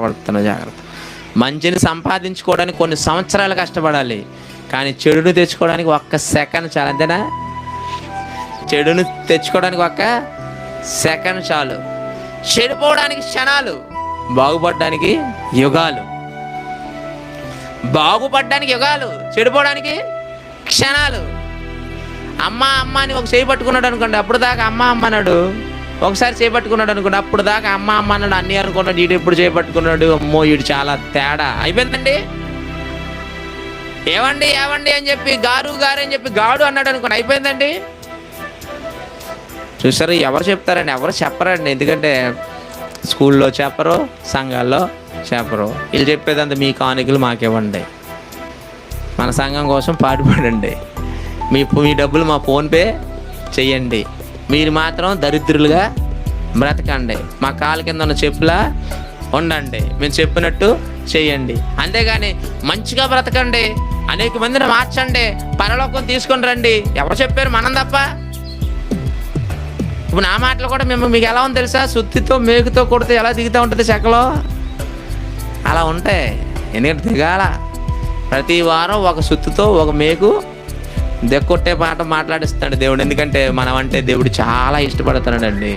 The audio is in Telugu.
ప్రవర్తన జాగ్రత్త. మంచిని సంపాదించుకోవడానికి కొన్ని సంవత్సరాలు కష్టపడాలి. కానీ చెడును తెచ్చుకోవడానికి ఒక్క సెకండ్ చాలు అంతేనా? చెడును తెచ్చుకోవడానికి ఒక్క సెకండ్ చాలు. చెడిపోవడానికి క్షణాలు బాగుపడడానికి యుగాలు. బాగుపడడానికి యుగాలు చెడిపోవడానికి క్షణాలు. అమ్మ అమ్మ అని ఒక చేయి పట్టుకున్నాడు అనుకోండి అప్పుడు దాకా అమ్మ అమ్మ అన్నాడు. ఒకసారి చేపట్టుకున్నాడు అనుకోండి అప్పుడు దాకా అమ్మ అమ్మ అన్నాడు అన్ని అనుకున్నాడు ఈడు ఎప్పుడు చేపట్టుకున్నాడు అమ్మో ఈడు చాలా తేడా. అయిపోయిందండి? ఏవండి ఏవండి అని చెప్పి గారు గారు అని చెప్పి గాడు అన్నాడు అనుకోండి అయిపోయిందండి? చూసారు ఎవరు చెప్తారండి? ఎవరు చెప్పరండి ఎందుకంటే స్కూల్లో చెప్పరు సంఘాల్లో చెప్పరు. వీళ్ళు చెప్పేదంతా మీ కానుకలు మాకివ్వండి మన సంఘం కోసం పాటుపడండి. మీ మీ డబ్బులు మా ఫోన్పే చెయ్యండి. మీరు మాత్రం దరిద్రులుగా బ్రతకండి. మా కాలు కింద ఉన్న చెప్పులా ఉండండి. మేము చెప్పినట్టు చేయండి. అంతేగాని మంచిగా బ్రతకండి. అనేక మందిని మార్చండి. పరలోకం తీసుకొని రండి. ఎవరు చెప్పారు మనం తప్ప? ఇప్పుడు నా మాటలు కూడా మేము మీకు ఎలా ఉంది తెలుసా? సుత్తితో మేకుతో కొడితే ఎలా దిగుతూ ఉంటుంది చెక్కలో? అలా ఉంటాయి. ఎందుకంటే దిగాల. ప్రతి వారం ఒక సుత్తితో ఒక మేకు దెక్కొట్టే పాట మాట్లాడిస్తాడు దేవుడు. ఎందుకంటే మనం అంటే దేవుడు చాలా ఇష్టపడుతున్నాడండి